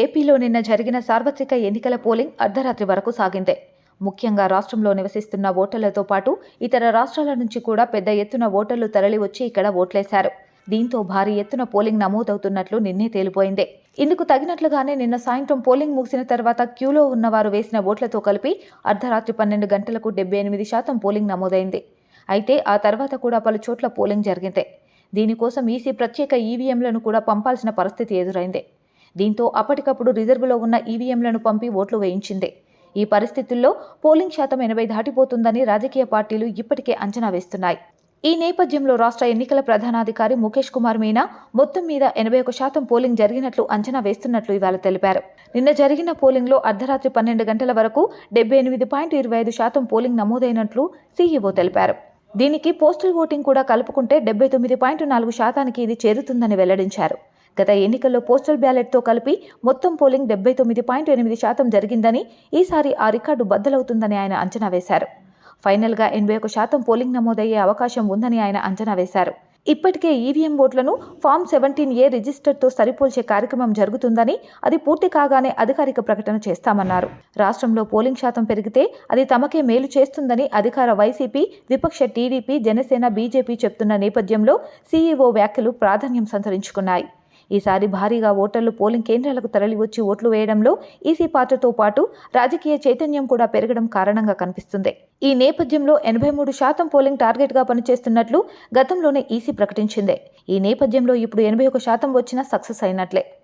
ఏపీలో నిన్న జరిగిన సార్వత్రిక ఎన్నికల పోలింగ్ అర్ధరాత్రి వరకు సాగింది. ముఖ్యంగా రాష్ట్రంలో నివసిస్తున్న ఓటర్లతో పాటు ఇతర రాష్ట్రాల నుంచి కూడా పెద్ద ఎత్తున ఓటర్లు తరలివచ్చి ఇక్కడ ఓట్లేశారు. దీంతో భారీ ఎత్తున పోలింగ్ నమోదవుతున్నట్లు నిన్నే తేలిపోయింది. ఇందుకు తగినట్లుగానే నిన్న సాయంత్రం పోలింగ్ ముగిసిన తర్వాత క్యూలో ఉన్నవారు వేసిన ఓట్లతో కలిపి అర్ధరాత్రి పన్నెండు గంటలకు డెబ్బై ఎనిమిది శాతం పోలింగ్ నమోదైంది. అయితే ఆ తర్వాత కూడా పలు చోట్ల పోలింగ్ జరిగింది. దీనికోసం ఈసీ ప్రత్యేక ఈవీఎంలను కూడా పంపాల్సిన పరిస్థితి ఎదురైంది. దీంతో అప్పటికప్పుడు రిజర్వులో ఉన్న ఈవీఎంలను పంపి ఓట్లు వేయించింది. ఈ పరిస్థితుల్లో పోలింగ్ శాతం ఎనభై దాటిపోతుందని రాజకీయ పార్టీలు ఇప్పటికే అంచనా వేస్తున్నాయి. ఈ నేపథ్యంలో రాష్ట్ర ఎన్నికల ప్రధానాధికారి ముఖేష్ కుమార్ మీనా మొత్తం మీద ఎనభై ఒక శాతం పోలింగ్ జరిగినట్లు అంచనా వేస్తున్నట్లు ఇవాళ తెలిపారు. నిన్న జరిగిన పోలింగ్లో అర్ధరాత్రి పన్నెండు గంటల వరకు డెబ్బై ఎనిమిది పాయింట్ ఇరవై ఐదు శాతం పోలింగ్ నమోదైనట్లు సీఈఓ తెలిపారు. దీనికి పోస్టల్ ఓటింగ్ కూడా కలుపుకుంటే డెబ్బై తొమ్మిది పాయింట్ నాలుగు శాతానికి ఇది చేరుతుందని వెల్లడించారు. గత ఎన్నికల్లో పోస్టల్ బ్యాలెట్తో కలిపి మొత్తం పోలింగ్ డెబ్బై తొమ్మిది పాయింట్ ఎనిమిది శాతం జరిగిందని ఈసారి ఆ రికార్డు బద్దలవుతుందని ఆయన అంచనా వేశారు. ఫైనల్గా ఎనభై ఒక శాతం పోలింగ్ నమోదయ్యే అవకాశం ఉందని ఆయన అంచనా వేశారు. ఇప్పటికే ఈవీఎం ఓట్లను ఫామ్ సెవెంటీన్ ఏ రిజిస్టర్తో సరిపోల్చే కార్యక్రమం జరుగుతుందని అది పూర్తి కాగానే అధికారిక ప్రకటన చేస్తామన్నారు. రాష్ట్రంలో పోలింగ్ శాతం పెరిగితే అది తమకే మేలు చేస్తుందని అధికార వైసీపీ విపక్ష టీడీపీ జనసేన బీజేపీ చెప్తున్న నేపథ్యంలో సీఈఓ వ్యాఖ్యలు ప్రాధాన్యం సంతరించుకున్నాయి. ఈసారి భారీగా ఓటర్లు పోలింగ్ కేంద్రాలకు తరలివచ్చి ఓట్లు వేయడంలో ఈసీ పాత్రతో పాటు రాజకీయ చైతన్యం కూడా పెరగడం కారణంగా కనిపిస్తుంది. ఈ నేపథ్యంలో ఎనభై మూడు శాతం పోలింగ్ టార్గెట్గా పనిచేస్తున్నట్లు గతంలోనే ఈసీ ప్రకటించింది. ఈ నేపథ్యంలో ఇప్పుడు ఎనభై ఒక శాతం వచ్చినా సక్సెస్ అయినట్లే.